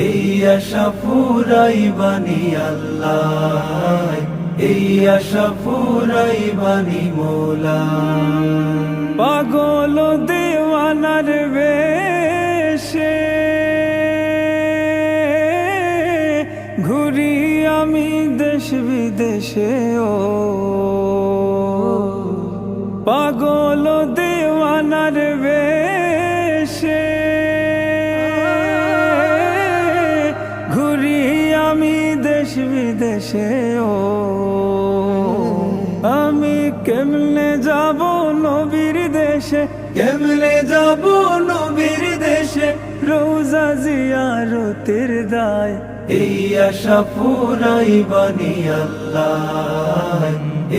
এই আশা ফুরাই বানি আল্লাহ এই আশা ফুরাই বানি মোলা পাগল দেওয়ানার বেশে ঘুরি আমি দেশ বিদেশে ও পাগল কেমনে যাব নবীর দেশে? কেমনে যাব নবীর দেশে? রোজা জিয়ারতের দায়। এই আশা ফুরাই বানি আল্লাহ।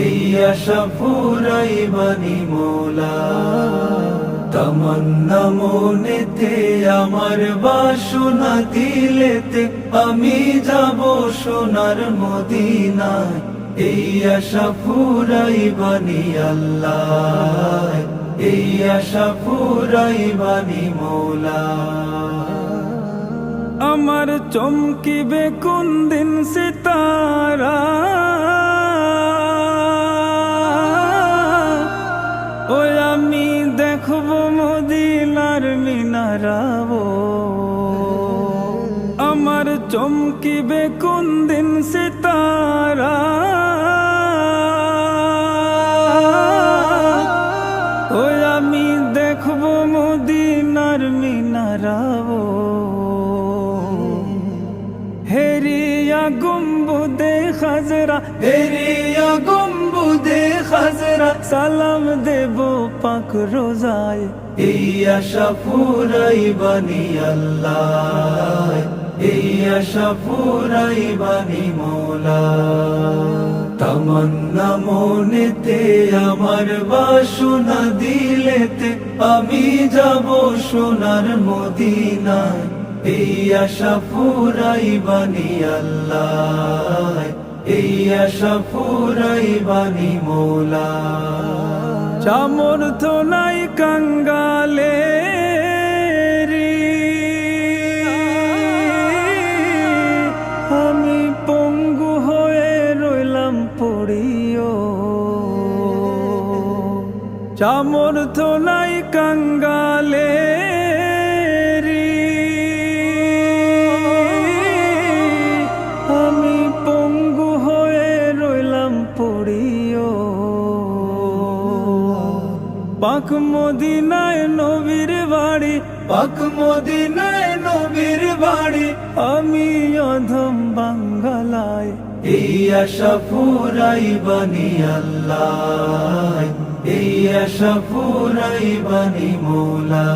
এই আশা ফুরাই বানি মোলা। তমন্না মনেতে আমার বাসনা দিলেতে আমি যাব সোনার মদিনায়। এই আশা ফুরাই বানি আল্লাহ এই আশা মোলা। আমার চমকিবে কোন দিন সিতারা আমার চমকিবে কোন দিন সিতারা ওই আমি দেখব মদিনার মিনারাবো হেরিয়া গম্বুদে খাজরা হেরিয়া গম্বুদে হাজরা, সালাম দেব পাক রোজায়। এই আশা ফুরাই বানি আল্লাহ। আশা ফুরাই বানি মোলা। তমন্না মনেতে আমার বাসনা দিলেতে আমি যাব সোনার মদিনায়। এই আশা ফুরাই বানি আল্লাহ, এই আশা ফুরাই বানি মোলা। চামর তো নাই কাঙ্গালে চামর তো নাই কাঙ্গালে আমি পঙ্গু হয়ে রইলাম পড়িও। পাক মদিনায় নবীর বাড়ি, পাক মদিনায় নবীর বাড়ি, আমি অধম বাঙ্গালায়। এই আশা ফুরাই বানি আল্লাহ। এই আশা ফুরাই বানি মোলা।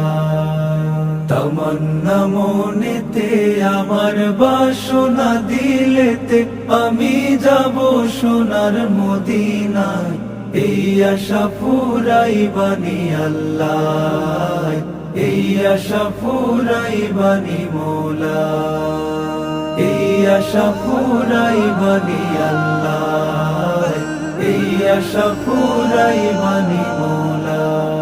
তমন্না মনেতে আমার বাসনা দিলেতে আমি যাব সোনার মদিনায়। এই আশা ফুরাই বানি আল্লাহ এই আশা ফুরাই বানি মোলা। এই আশা ফুরাই বানি আল্লাহ। এই আশা পুরাই মানি মোলা।